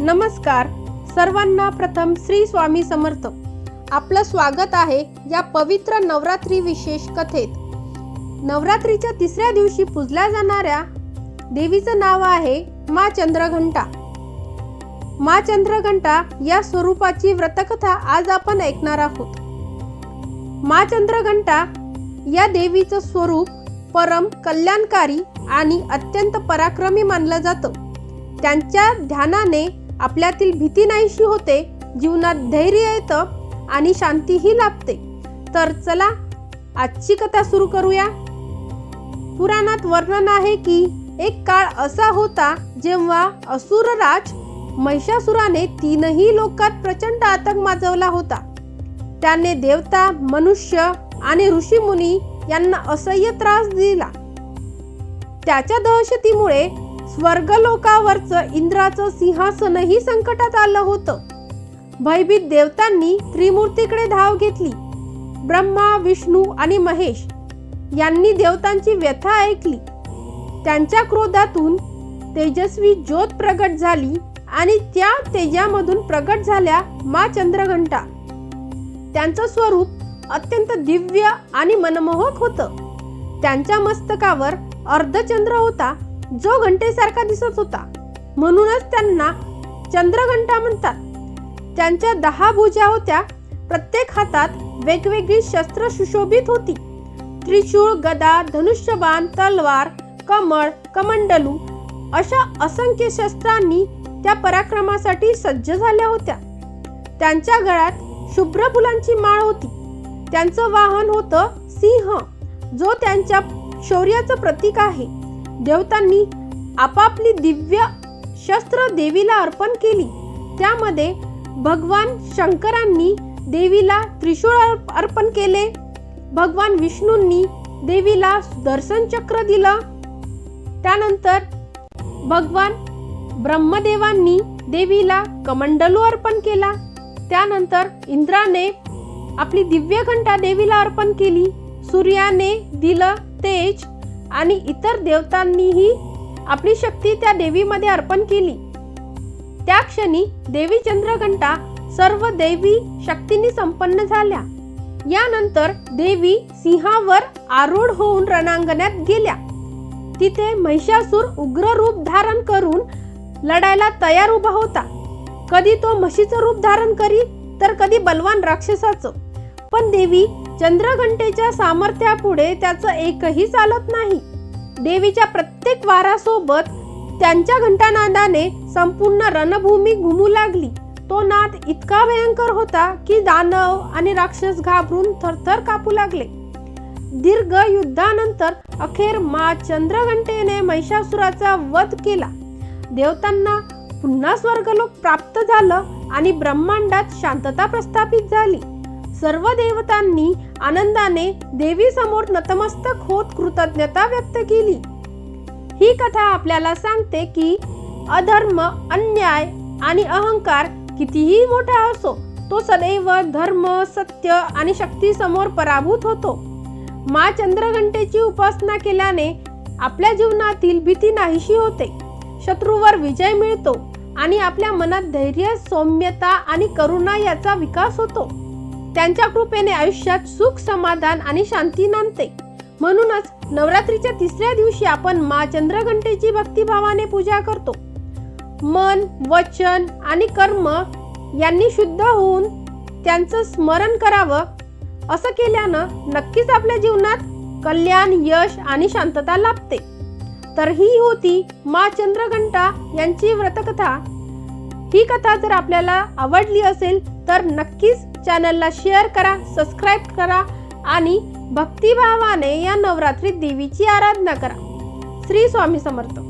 नमस्कार. सर्वांना प्रथम श्री स्वामी समर्थ. आपलं स्वागत आहे या पवित्र नवरात्री विशेष कथेत. नवरात्रीच्या तिसऱ्या दिवशी पूजल्या जाणाऱ्या देवीचं नाव आहे मा चंद्रघंटा. मा चंद्रघंटा या स्वरूपाची व्रतकथा आज आपण ऐकणार आहोत. मा चंद्रघंटा या देवीचं स्वरूप परम कल्याणकारी आणि अत्यंत पराक्रमी मानलं जातं. त्यांच्या ध्यानाने आपल्यातील भीती नाहीशी होते जीवनात धैर्य येतं आणि शांतीही लाभते. तर चला आजची कथा सुरू करूया. पुराणात वर्णन आहे की एक काळ असा होता जेव्हा असुरराज महिषासुराने तीनही लोकात प्रचंड आतंक माजवला होता. त्याने देवता मनुष्य आणि ऋषीमुनी यांना असह्य त्रास दिला. त्याच्या दहशतीमुळे स्वर्गलोकावरचं इंद्राचं सिंहासनही संकटात आलं होतं. भयभीत देवतांनी त्रिमूर्तीकडे धाव घेतली. ब्रह्मा विष्णू आणि महेश यांनी देवतांची व्यथा ऐकली. त्यांच्या क्रोधातून तेजस्वी ज्योत प्रगट झाली आणि त्या तेजामधून प्रगट झाल्या मा चंद्रघंटा. त्यांचं स्वरूप अत्यंत दिव्य आणि मनमोहक होतं. त्यांच्या मस्तकावर अर्धचंद्र होता. जो घंटेसारखा दिसत होता. म्हणूनच त्यांना चंद्रघंटा म्हणतात. त्यांच्या दहा भुजा होत्या. प्रत्येक हातात वेगवेगळी शस्त्र सुशोभित होती. त्रिशूळ गदा धनुष्यबाण तलवार कमळ कमंडलू अशा असंख्य शस्त्रांनी त्या पराक्रमासाठी सज्ज झाल्या होत्या. त्यांच्या गळ्यात शुभ्र फुलांची माळ होती. त्यांचं वाहन होतं सिंह जो त्यांच्या शौर्याचं प्रतीक आहे. देवतांनी आपापली दिव्य शस्त्र देवीला अर्पण केली. त्यामध्ये भगवान शंकरांनी देवीला त्रिशूळ अर्पण केले. भगवान विष्णूंनी देवीला दर्शन चक्र दिलं. त्यानंतर भगवान ब्रह्मदेवांनी देवीला कमंडलू अर्पण केला. त्यानंतर इंद्राने आपली दिव्य घंटा देवीला अर्पण केली. सूर्याने दिलं तेज आणि इतर देवतांनीही आपली शक्ती त्या देवीमध्ये अर्पण केली. त्या क्षणी देवी चंद्रघंटा सर्व देवी शक्तींनी संपन्न झाल्या. यानंतर देवी सिंहावर आरूढ होऊन रणांगणात गेल्या. तिथे महिषासूर उग्र रूप धारण करून लढायला तयार उभा होता. कधी तो म्हशीचं रूप धारण करी तर कधी बलवान राक्षसाचं. पण देवी चंद्रघंटेच्या सामर्थ्यापुढे त्याचं एकही चालत नाही. देवीच्या प्रत्येक वारासोबत त्यांच्या घंटानादाने संपूर्ण रणभूमी घुमू लागली. तो नाद इतका भयंकर होता की दानव आणि राक्षस घाबरून थरथर कापू लागले. दीर्घ युद्धानंतर अखेर मा चंद्रघंटेने महिषासुराचा वध केला. देवतांना पुन्हा स्वर्गलोक प्राप्त झालं आणि ब्रह्मांडात शांतता प्रस्थापित झाली. सर्व देवतांनी आनंदाने देवी समोर नतमस्तक होत कृतज्ञता व्यक्त केली. ही कथा आपल्याला सांगते की अधर्म अन्याय आणि अहंकार कितीही मोठा असो तो सदैव धर्म सत्य आणि शक्ती समोर पराभूत होतो. मा चंद्रघंटेची उपासना केल्याने आपल्या जीवनातील भीती नाहीशी होते. शत्रूवर विजय मिळतो आणि आपल्या मनात धैर्य सौम्यता आणि करुणा याचा विकास होतो. त्यांच्या कृपेने आयुष्यात सुख समाधान आणि शांती नांदते. म्हणूनच नवरात्रीच्या तिसऱ्या दिवशी आपण मा चंद्रघंटेची भक्तिभावाने पूजा करतो. मन वचन आणि कर्म यांनी शुद्ध होऊन त्यांचं स्मरण करावं असं केल्यानं नक्कीच आपल्या जीवनात कल्याण यश आणि शांतता लाभते. तर ही होती मा चंद्रघंटा यांची व्रतकथा. ही कथा जर आपल्याला आवडली असेल तर नक्कीच चॅनलला शेअर करा सबस्क्राईब करा आणि भक्तिभावाने या नवरात्रीत देवीची आराधना करा. श्री स्वामी समर्थ.